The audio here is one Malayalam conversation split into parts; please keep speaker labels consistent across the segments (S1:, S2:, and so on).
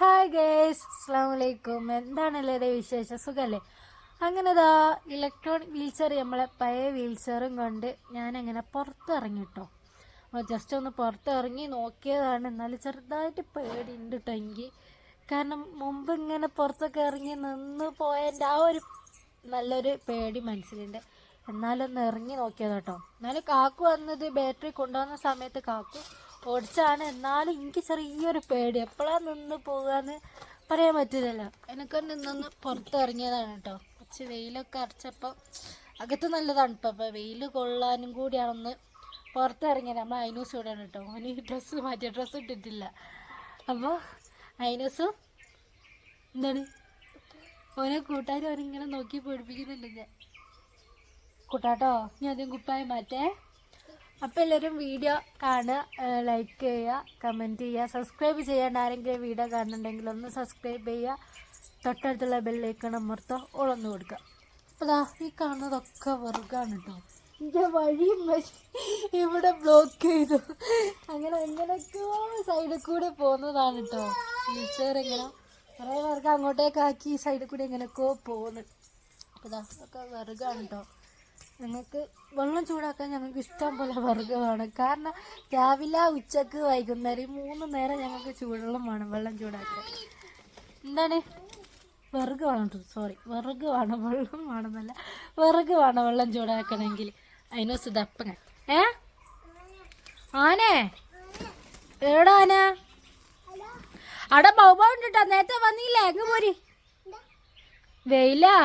S1: ഹായ് ഗേസ് അസ്സാം വലൈക്കും എന്താണ് എല്ലാവരുടെയും വിശേഷം? സുഖമല്ലേ അങ്ങനെ ഇതാ ഇലക്ട്രോണിക് വീൽ ചെയർ നമ്മളെ പഴയ വീൽ ചെയറും കൊണ്ട് ഞാനങ്ങനെ പുറത്തിറങ്ങി കേട്ടോ അപ്പോൾ ജസ്റ്റ് ഒന്ന് പുറത്തിറങ്ങി നോക്കിയതാണ്. എന്നാലും ചെറുതായിട്ട് പേടിയുണ്ട് കേട്ടോ എനിക്ക്. കാരണം മുമ്പ് ഇങ്ങനെ പുറത്തൊക്കെ ഇറങ്ങി നിന്ന് പോയതിന്റെ ആ ഒരു നല്ലൊരു പേടി മനസ്സിലുണ്ട്. എന്നാലൊന്ന് ഇറങ്ങി നോക്കിയതാട്ടോ എന്നാലും കാക്കു വന്നത് ബാറ്ററി കൊണ്ടുവന്ന സമയത്ത് കാക്കു ഓടിച്ചാണ്. എന്നാലും എനിക്ക് ചെറിയൊരു പേടി. എപ്പോഴാ നിന്ന് പോകാന്ന് പറയാൻ പറ്റില്ല എനിക്ക് നിന്നൊന്ന് പുറത്തിറങ്ങിയതാണ് കേട്ടോ കുറച്ച് വെയിലൊക്കെ അരച്ചപ്പോൾ അകത്ത് നല്ല തണുപ്പ് അപ്പോൾ വെയിൽ കൊള്ളാനും കൂടിയാണെന്ന് പുറത്തിറങ്ങിയത്. നമ്മൾ അയിനൂസ് ഇവിടെയാണ് കേട്ടോ അവന് ഡ്രസ്സ് മാറ്റിയ ഡ്രസ്സ് ഇട്ടിട്ടില്ല. അപ്പോൾ അയിനൂസും എന്താണ്? ഓനെ കൂട്ടാരും അവനിങ്ങനെ നോക്കി പേടിപ്പിക്കുന്നുണ്ട് ഞാൻ. കൂട്ടാട്ടോ ഞാൻ ആദ്യം കുപ്പായി മാറ്റേ. അപ്പോൾ എല്ലാവരും വീഡിയോ കാണുക ലൈക്ക് ചെയ്യുക കമന്റ് ചെയ്യുക സബ്സ്ക്രൈബ് ചെയ്യാണ്ട് ആരെങ്കിലും വീഡിയോ കാണുന്നുണ്ടെങ്കിൽ ഒന്ന് സബ്സ്ക്രൈബ് ചെയ്യുക. തൊട്ടടുത്തുള്ള ബെല്ലേക്ക് അമർത്തോ ഉളന്നു കൊടുക്കുക. അപ്പോൾ ദാ ഈ കാണുന്നതൊക്കെ വെറുകാണ് കേട്ടോ എന്റെ വഴിയും വഴി ഇവിടെ ബ്ലോക്ക് ചെയ്തു. അങ്ങനെ എങ്ങനെയൊക്കെയോ സൈഡിൽ കൂടെ പോകുന്നതാണ് കേട്ടോ ടീച്ചർ കുറേ പേർക്ക് അങ്ങോട്ടേക്കാക്കി ഈ സൈഡിൽ കൂടെ എങ്ങനെയൊക്കെയോ പോകുന്നു. അപ്പോൾ ഇതാ ഒക്കെ വെറുകാണ് കേട്ടോ ഞങ്ങൾക്ക് വെള്ളം ചൂടാക്കാൻ ഞങ്ങൾക്ക് ഇഷ്ടം പോലെ വർഗമാണ്. കാരണം രാവിലെ ഉച്ചയ്ക്ക് വൈകുന്നേരം മൂന്ന് നേരം ഞങ്ങൾക്ക് ചൂടുവെള്ളം വേണം വെള്ളം ചൂടാക്കാൻ. എന്താണ്? വിറക് വേണം സോറി വിറക് വേണം വെള്ളം വേണമെന്നല്ല. വിറക് വേണം വെള്ളം ചൂടാക്കണമെങ്കിൽ. അതിനോ സുതപ്പങ്ങ ഏ? ആനേ? എവിടെ ആന? അവിടെ ബൗബ ഉണ്ട് കേട്ടോ നേരത്തെ വന്നില്ലേ? എങ്ങ് പോരി. വെയിലാ.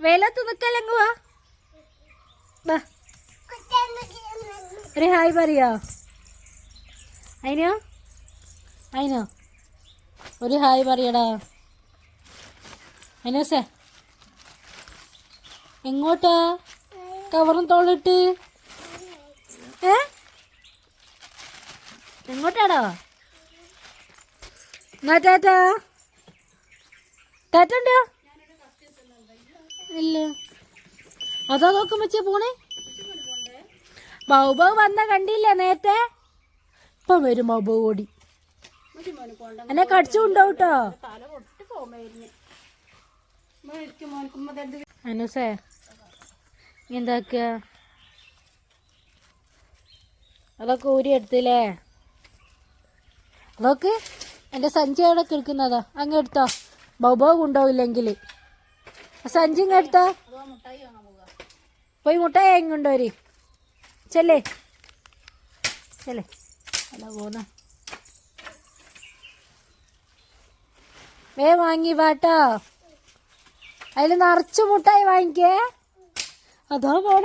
S1: വെയിലത്ത് നിക്കല്ലെങ്ക് വാ. വാ. ഒരു ഹായ് പറയോ. അതിനോ അതിനോ ഒരു ഹായ് പറയടാ. അതിനോസേ എങ്ങോട്ടാ? കവറും തോളിട്ട്. ഏ? എങ്ങോട്ടാടോ? എന്നാ ടാറ്റാ? ടാറ്റ ഉണ്ടോ? ഇല്ല. അതാ നോക്കും വെച്ചേ പോണേ? ബൗബ വന്ന കണ്ടില്ല നേരത്തെ? ഇപ്പം വരും ബൗബൗ ഓടി. എന്നെ കടിച്ചുണ്ടോ കേട്ടോ അനുസേ എന്താക്ക അതൊക്കെ ഊരി എടുത്തില്ലേ? അതൊക്കെ എന്റെ സഞ്ചി അവിടെ കിടക്കുന്നതാ. അങ്ങ് എടുത്തോ. ബൗബോ കൊണ്ടുപോയില്ലെങ്കിൽ സഞ്ചി എടുത്ത പോയി മുട്ടായി കൊണ്ടുവരി ചെല്ലേ. ചെല്ലേ. അല്ല പോന്ന. വേ വാങ്ങി വാട്ടോ അതിൽ നിറച്ച് മുട്ടായി വാങ്ങിക്കേ. അതോ പോണ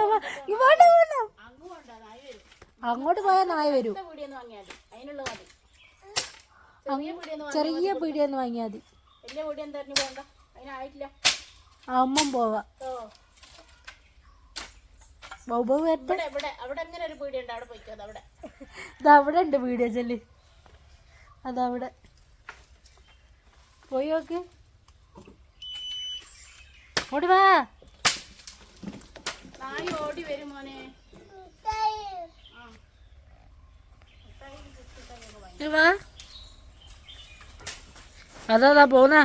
S1: അങ്ങോട്ട് പോയാൽ നായ വരൂ. ചെറിയ പീടിയെന്ന് വാങ്ങിയാൽ മതി. അമ്മം പോവാ. ബൗബൗ വരട്ടെ.
S2: അവിടെ ഉണ്ട്
S1: വീഡിയോ ചെല്ലി. അതവിടെ പോയി നോക്ക്. ഓടി വാ.
S2: ഓടി വരും മോനെ.
S1: വാ. അതാ പോന്ന.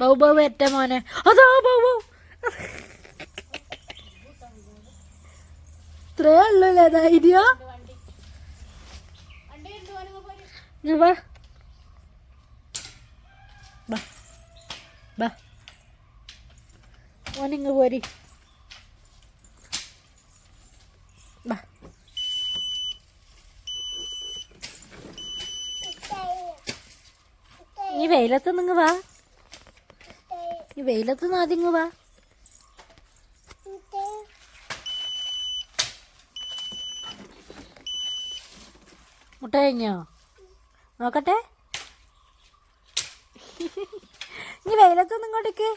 S1: ബൗ ബൗ ഏറ്റ മോനെ. അതാ ബൗ ബൗ ഇത്രേ ഉള്ളല്ലേ ധൈര്യം വാ. ബാ മോനിങ്ങ് പോരി. ബാ ഈ വെയിലത്ത് നിങ്ങ് വാ. ഈ വെയിലത്ത് നിന്ന് വാ. മുട്ട കഴിഞ്ഞോ? നോക്കട്ടെ. ഇനി വെയിലത്തൊന്നും ഇങ്ങോട്ടേക്ക്.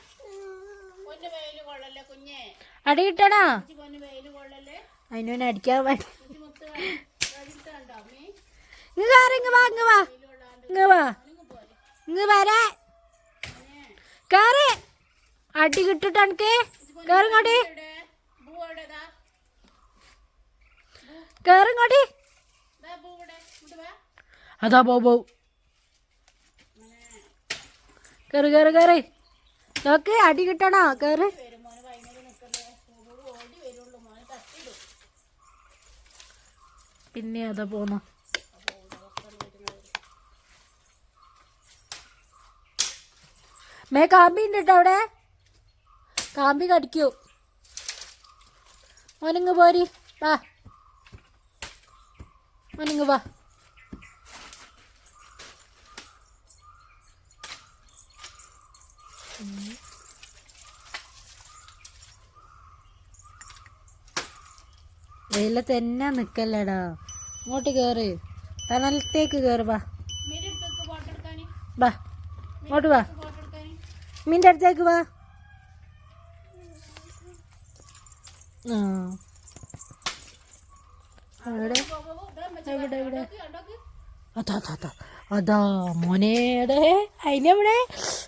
S2: പൊന്ന് വെയിൽ കൊള്ളല്ലേ കുഞ്ഞെ?
S1: അടി കിട്ടണോ?
S2: ഇച്ചി പൊന്ന് വെയിൽ കൊള്ളല്ലേ?
S1: അതിനോനെ അടിക്കാൻ ഇങ്ങ് കാറി ഇങ്ങ് വാ ഇങ്ങ് വാ. ഇങ്ങ് വാ. ഇങ്ങ് വരാ കയറി അടി കിട്ടിട്ട് എനിക്ക് ഇങ്ങോട്ട്.
S2: വാ
S1: അതാ പോ പോ. കേറ് കേറ് കേറ്. നോക്ക് അടി കിട്ടണോ? കേറ്. പിന്നെ അതാ പോന്ന. മേ കാമ്പി ഉണ്ട് കേട്ടോ അവിടെ. കാമ്പി കടിക്കൂ. മോനിങ് പോരി. വാ. മോനിങ് വാ. വെയിലത്ത് തന്നെ നിക്കല്ലടാ. ഇങ്ങോട്ട് കേറ്. തണലത്തേക്ക് കേറ് വാ. വാ. ഇങ്ങോട്ട് വാ. മീന്റെ അടുത്തേക്ക് വാ. എവിടെ എവിടെ? അതാ അതാ അതാ. അതാ മോനേടെ അതിനെവിടെ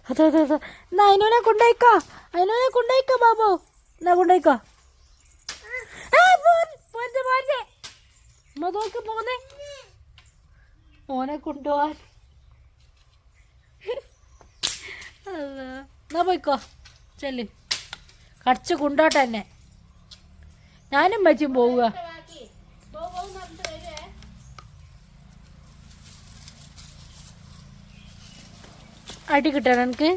S1: അതാ അതാ അതാ. എന്നാ അതിനോനെ കൊണ്ടുപോയിക്കോ അതിനോനെ കൊണ്ടുപോയിക്കോ ബാബു. എന്നാ നോക്ക് പോന്നെ. മോനെ കൊണ്ടുപോവാൻ. എന്നാ പോയിക്കോ. ചെല്ല്. കടിച്ച് കൊണ്ടോട്ടെ എന്നെ. ഞാനും മച്ചും പോവുക. അടി കിട്ടണം എനിക്ക്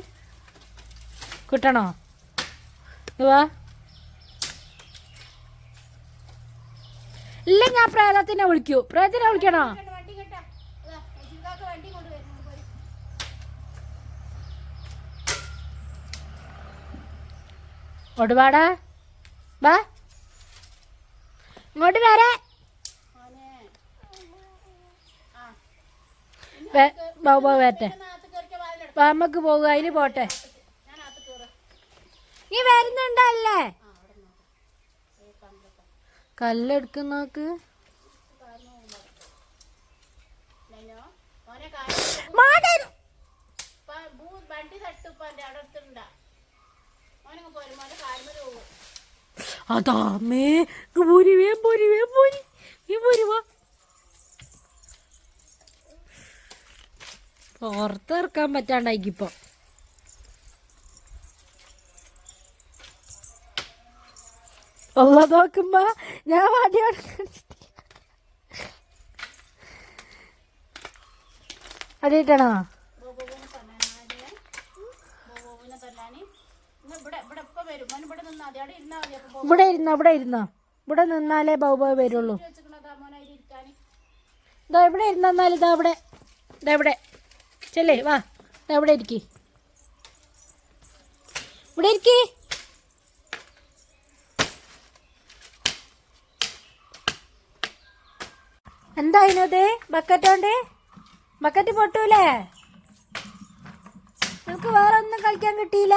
S1: കിട്ടണോ? വാ. ഇല്ല ഞാൻ പ്രേതത്തിനെ വിളിക്കൂ. പ്രേതത്തിനെ വിളിക്കണോ?
S2: കണ്ടോ, വണ്ടി കേട്ടാ അതാ മജീദാക്ക് വണ്ടി കൊണ്ടുവരുന്നു പോര്
S1: ഒടുപാടാ വാ ഇങ്ങോട്ട് വരെ. വരട്ടെ. വാമക്ക് പോകുക അതിന് പോട്ടെ. നീ വരുന്നുണ്ടല്ലേ കല്ലെടുക്കുന്നോക്ക്.
S2: വണ്ടി തട്ടുപ്പാന്റെ അവിടെ അടുത്തുണ്ടാ. മോനങ്ങ് പോരും പോകും.
S1: അതാ മേ പോരി വേ പോരി വേ പോരി നീ പോരി വാ പുറത്തിറക്കാൻ പറ്റാണ്ടായിക്കിപ്പോ. ഉള്ള നോക്കുമ്പോ ഞാൻ വണ്ടിയോട് അടിയിട്ടണോ?
S2: ഇവിടെ ഇരുന്ന
S1: ഇവിടെ ഇരുന്ന അവിടെ ഇവിടെ നിന്നാലേ ബൗബോ വരുള്ളൂ. ഇതാ ഇവിടെ ഇരുന്നാൽ ഇതാ ഇവിടെ. ഇതാ ഇവിടെ. ചെല്ലേ വാ. ഇതാ ഇവിടെ ഇരിക്കി. ഇവിടെ ഇരിക്കി. എന്താ അതിനത് ബക്കറ്റ് കൊണ്ട്? ബക്കറ്റ് പൊട്ടൂലേ? നമുക്ക് വേറെ ഒന്നും കളിക്കാൻ കിട്ടിയില്ല?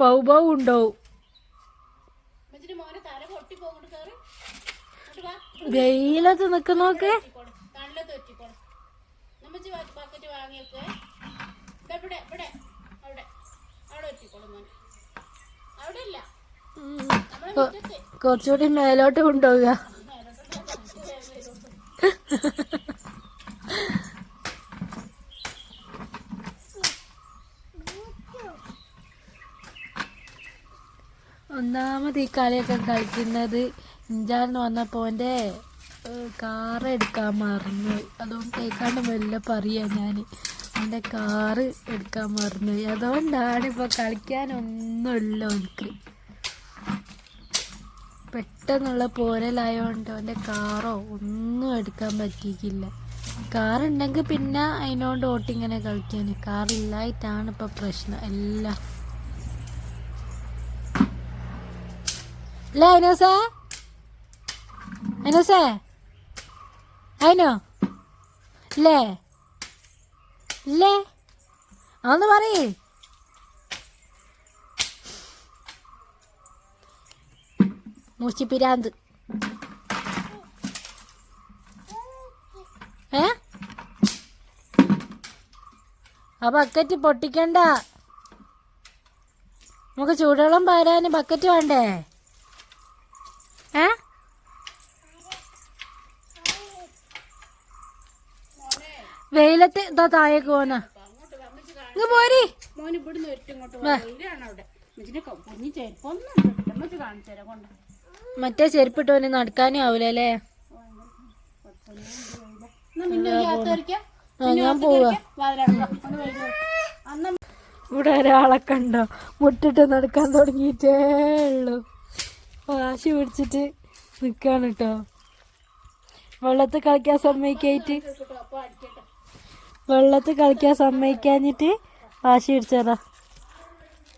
S1: അവിടെ ഉണ്ടാവും. വെയിലത്ത്
S2: മുറ്റത്ത്.
S1: കുറച്ചുകൂടി മേലോട്ട് കൊണ്ടുപോവുക. ഒന്നാമത് ഈ കളിയൊക്കെ കളിക്കുന്നത് ഇഞ്ചാന്ന് വന്നപ്പോൾ എന്റെ കാറ് എടുക്കാൻ മറന്നു അതുകൊണ്ട് കേൾക്കാണ്ട് മെല്ലെ പറയാ ഞാൻ എന്റെ കാറ് എടുക്കാൻ മറന്നു അതുകൊണ്ടാണ് ഇപ്പോൾ കളിക്കാനൊന്നുമില്ല എനിക്ക് പെട്ടെന്നുള്ള പോരലായതുകൊണ്ട് എന്റെ കാറോ ഒന്നും എടുക്കാൻ പറ്റിയിട്ടില്ല. കാറുണ്ടെങ്കിൽ പിന്നെ അതിനോണ്ട് ഓട്ടിങ്ങനെ കളിക്കാൻ കാറില്ലായിട്ടാണ് ഇപ്പോൾ പ്രശ്നം. എല്ലാം അല്ലേ അനൂസ അനസേ അതിനോ ഇല്ലേ ഇല്ലേ അതൊന്ന് പറയേ മൂച്ചിപ്പിരാന്ത് ഏ ആ ബക്കറ്റ് പൊട്ടിക്കണ്ട. നമുക്ക് ചൂടുവെള്ളം പാരാന് ബക്കറ്റ് വേണ്ടേ ഏ വെയിലത്ത് ഇതാ താഴേക്ക് ഇങ്ങ് പോരി.
S2: മോന് ഇവിടുന്ന് വെയിലാണ് അവിടെ. കുഞ്ഞി ചെരുപ്പൊന്നും ഇട്ടിട്ടില്ല അമ്മച്ചി കാണിച്ചു തരാം. കൊണ്ട്.
S1: മറ്റേ ചെരുപ്പിട്ട് ഓന് നടക്കാനും ആവൂലേ ഞാൻ പോവാ. ഇവിടെ ഒരാളെ കണ്ടോ? മുട്ടിട്ട് നടക്കാൻ തുടങ്ങിയിട്ടേ ഉള്ളൂ. വാശി പിടിച്ചിട്ട് നിക്കാണ് കേട്ടോ വെള്ളത്തിൽ കളിക്കാൻ സമ്മതിക്കായിട്ട്. വെള്ളത്തിൽ കളിക്കാൻ സമ്മതിക്കാഞ്ഞിട്ട് വാശി പിടിച്ചതാ.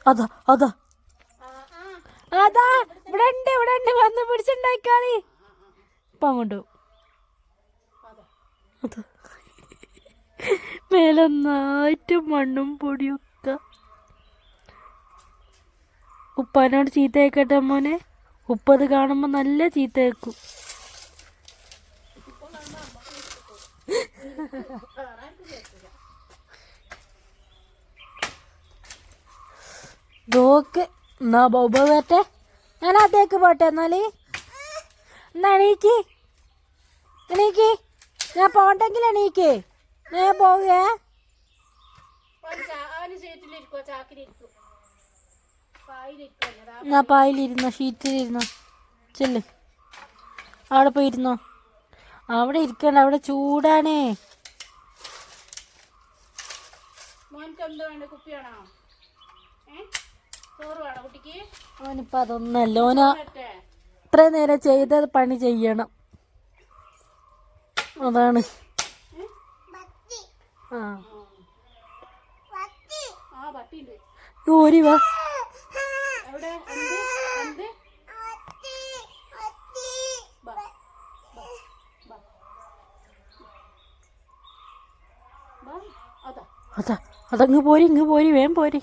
S1: അതാ അതാ. അതാ ഇവിടെ ഉണ്ട് ഇവിടെ ഉണ്ട് വന്ന് പിടിച്ചിണ്ടായിക്കാളി. ഇപ്പൊ അങ്ങോട്ട് മേലൊന്നായിട്ട് മണ്ണും പൊടിയൊക്കെ. ഉപ്പാനോട് ചീത്ത കേക്കട്ടെ മോനെ ഉപ്പത് കാണുമ്പോ നല്ല ചീത്ത നോക്ക്. എന്നാ ബൊബ വരട്ടെ? ഞാൻ അതേക്ക് പോട്ടെ എന്നാൽ. എന്നാ എണീക്ക്. എണീക്ക്. ഞാൻ പോണ്ടെങ്കിൽ എണീക്ക്. ഞാൻ പോവുകേ ഞാൻ പായിലിരുന്നോ ഷീറ്റിലിരുന്നോ. ചെല്ല്. അവിടെ പോയിരുന്നോ? അവിടെ ഇരിക്കണ്ട അവിടെ ചൂടാണേ.
S2: മോൻക്ക് എന്ത് വേണ്ട? കുപ്പിയാണോ? ഏ? ചോറ് വേണോ കുട്ടിക്ക്?
S1: അവനിപ്പോ അതൊന്നല്ല. ഓന ഇത്ര നേരം ചെയ്ത പണി ചെയ്യണം. അതാണ്. ആ. ഓരി വാ
S2: എവിടെ എന്ത് എന്ത് ബാ, ബാ, ബാ. ബാ, അതാ
S1: അതാ അതങ്ങ് പോരി ഇങ്ങ് പോരി വേം പോരി.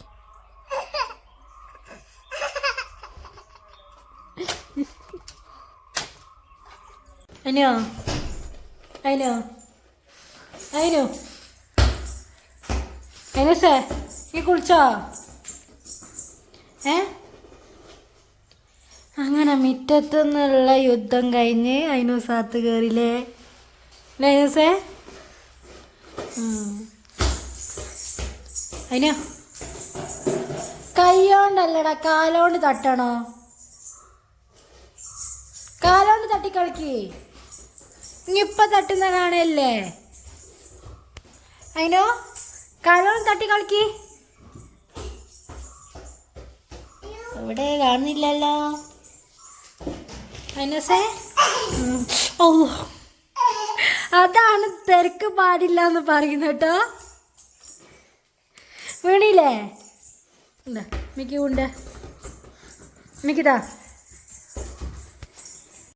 S1: അനോ അനോ അനോ. അനസേ ഈ കുളിച്ചോ? ഏ? അങ്ങനെ മുറ്റത്തുനിന്നുള്ള യുദ്ധം കഴിഞ്ഞ് അതിനു അയിനൂസാത്ത് കയറില്ലേ അയിനൂസേ അതിനോ കൈയോണ്ടല്ലടാ കാലോണ്ട് തട്ടണോ? കാലോണ്ട് തട്ടി കളിക്ക്. ഇനിയിപ്പൊ തട്ടുന്ന കാണല്ലേ അതിനോ കാലോണ്ട് തട്ടി കളിക്ക്. ഇവിടെ കാണുന്നില്ലല്ലോ. അതിനസേ ഓ അതാണ് തിരക്ക് പാടില്ല എന്ന് പറയുന്നത് കേട്ടോ. വീണില്ലേ? എന്താ മിക്ക ഉണ്ട് മിക്കതാ.